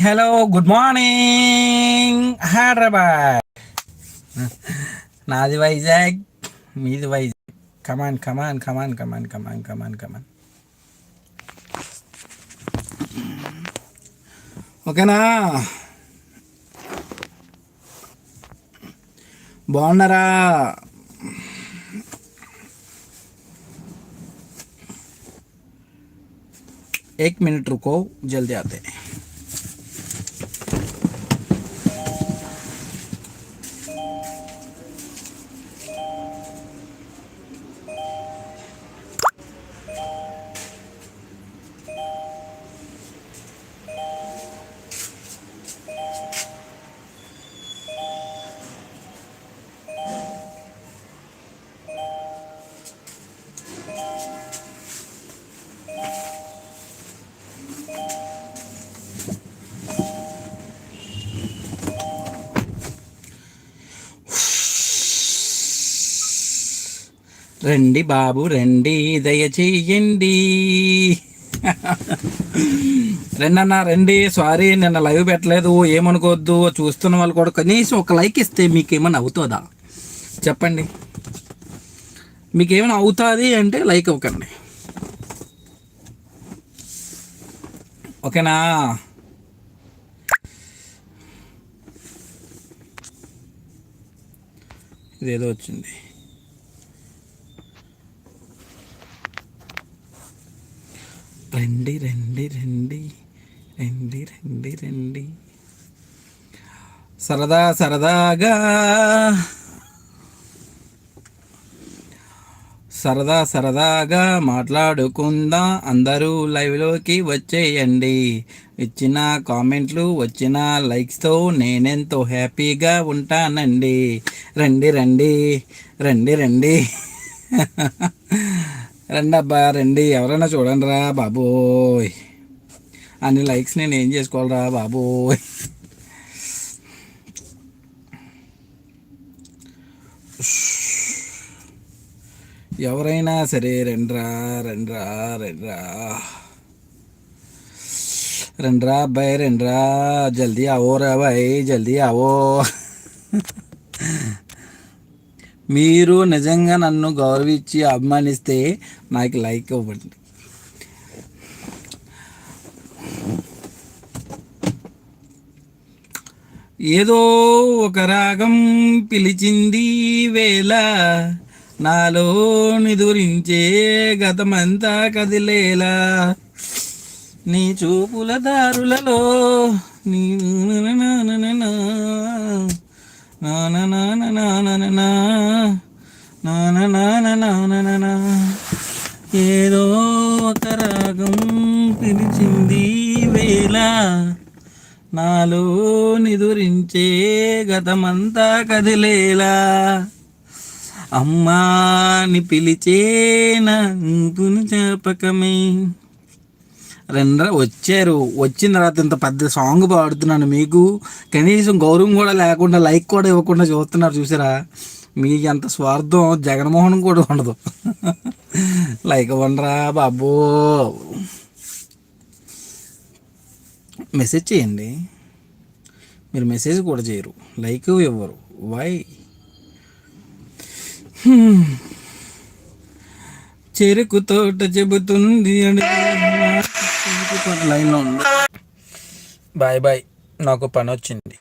Hello good morning Hyderabad నాది వైజాగ్ మీది Vizag come on come on come on come on come on come on come on ఓకేనా బాగున్నారా एक minute रुको जल्दी आते हैं రండి బాబు రండి దయచేయండి రెండన్నా రండి సారీ నిన్న లైవ్ పెట్టలేదు ఏమనుకోవద్దు చూస్తున్న వాళ్ళు కూడా కనీసం ఒక లైక్ ఇస్తే మీకు ఏమైనా అవుతుందా? చెప్పండి. మీకేమైనా అవుతుంది అంటే లైక్ ఇవ్వకండి. ఓకేనా? ఇదేదో వచ్చింది. రండి రండి రండి రండి రండి రండి. సరదా సరదాగా. సరదా సరదాగా మాట్లాడుకుందాం. అందరూ లైవ్లోకి వచ్చేయండి. ఇచ్చిన కామెంట్లు వచ్చిన లైక్స్తో నేనెంతో హ్యాపీగా ఉంటానండి. రండి రండి రండి రండి. రండి అబ్బా రండి. ఎవరైనా చూడండి రా బాబోయ్. అన్ని లైక్స్ నేను ఏం చేసుకోవాలరా బాబోయ్. ఎవరైనా సరే రండ్రా రండ్రా రండ్రా. రండ్రా అబ్బాయి రండ్రా. జల్దీ ఆవో రా బాయ్ జల్దీ ఆవో. మీరు నిజంగా నన్ను గౌరవించి అభిమానిస్తే నాకు లైక్ ఇవ్వండి. ఏదో ఒక రాగం పిలిచింది వేళ నాలో నిదురించే గతమంతా కదిలేలా. నీ చూపుల దారులలో నీ ఏదో ఒక రాగం పిలిచింది వేళ. నాలో నిదురించే గతమంతా కదిలేలా. అమ్మాని పిలిచే నా చేపకమే రెండ్ర వచ్చారు. వచ్చిన తర్వాత ఇంత పెద్ద సాంగ్ పాడుతున్నాను మీకు. కనీసం గౌరవం కూడా లేకుండా లైక్ కూడా ఇవ్వకుండా చూస్తున్నారు చూసారా? మీకు ఎంత స్వార్థం జగన్మోహన్ కూడా ఉండదు. లైక్ ఇవ్వండిరా బాబు. మెసేజ్ చేయండి. మీరు మెసేజ్ కూడా చేయరు. లైక్ ఇవ్వరు. Why hmm. చెరుకు తోట చెబుతుంది అంటే లైన్లో ఉంది. Bye bye. నాకు పని వచ్చింది